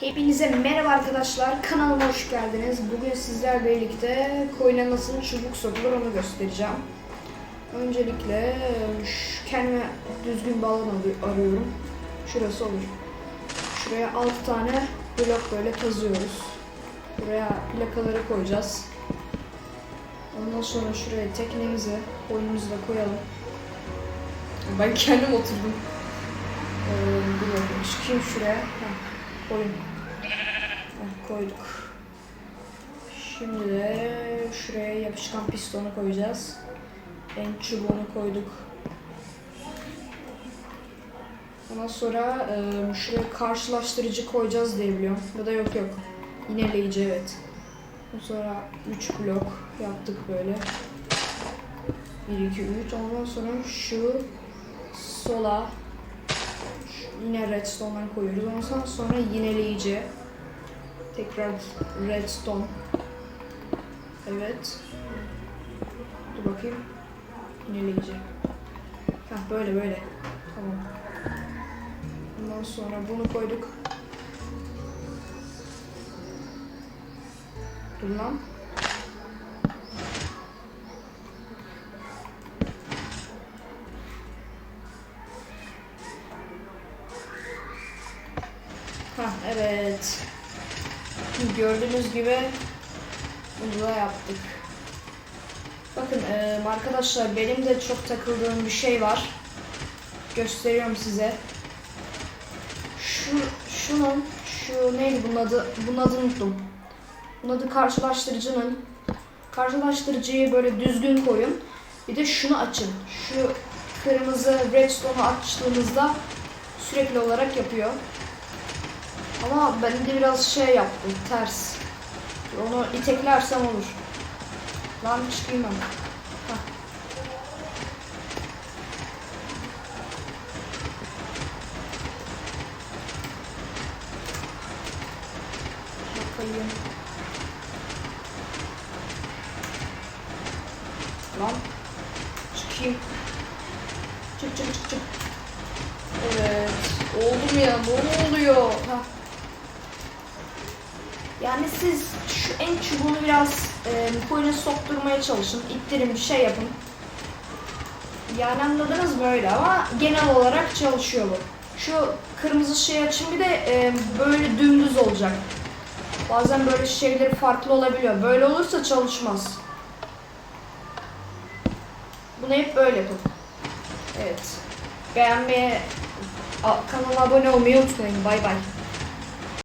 Hepinize merhaba arkadaşlar. Kanalıma hoş geldiniz. Bugün sizlerle birlikte koyuna nasıl çubuk sokulur onu göstereceğim. Öncelikle kendime düzgün arı- arıyorum. Şurası olur. Şuraya 6 tane blok böyle kazıyoruz. Buraya plakaları koyacağız. Ondan sonra şuraya teknemizi, koyunumuzu da koyalım. Ben kendim oturdum. Ee, çıkayım şuraya. Heh, koyun. Koyduk. Şimdi de şuraya yapışkan pistonu koyacağız. En çubuğunu koyduk. Ondan sonra e, şuraya karşılaştırıcı koyacağız diye biliyorum. Ya da yok yok. Yineleyici evet. Ondan sonra 3 blok yaptık böyle. 1, 2, 3. Ondan sonra şu sola yine redstone'dan koyuyoruz. Ondan sonra yineleyici. Tekrar redstone. Evet. Dur bakayım. Yineleyici. Heh böyle böyle. Tamam. Ondan sonra bunu koyduk. Dur lan. Hah evet. Gördüğünüz gibi bunu da yaptık. Bakın e, arkadaşlar benim de çok takıldığım bir şey var. Gösteriyorum size. Şu şunun şu neydi bunun adı? Bunun adını unuttum. Bunun adı karşılaştırıcının. Karşılaştırıcıyı böyle düzgün koyun. Bir de şunu açın. Şu kırmızı redstone'u açtığınızda sürekli olarak yapıyor. Ama ben de biraz şey yaptım, ters. Onu iteklersem olur. Lan çıkayım. Bakayım. Lan. Çıkayım. Çık çık çık çık. Evet. Oldu mu ya? Ne oluyor? Hah. Yani siz şu en çubuğunu biraz e, koyuna sokturmaya çalışın. İttirin bir şey yapın. Yani anladınız mı öyle ama genel olarak çalışıyor bu. Şu kırmızı şey açın bir de e, böyle dümdüz olacak. Bazen böyle şeyleri farklı olabiliyor. Böyle olursa çalışmaz. Bunu hep böyle yapın. Evet. Beğenmeye, kanala abone olmayı unutmayın. Bay bay.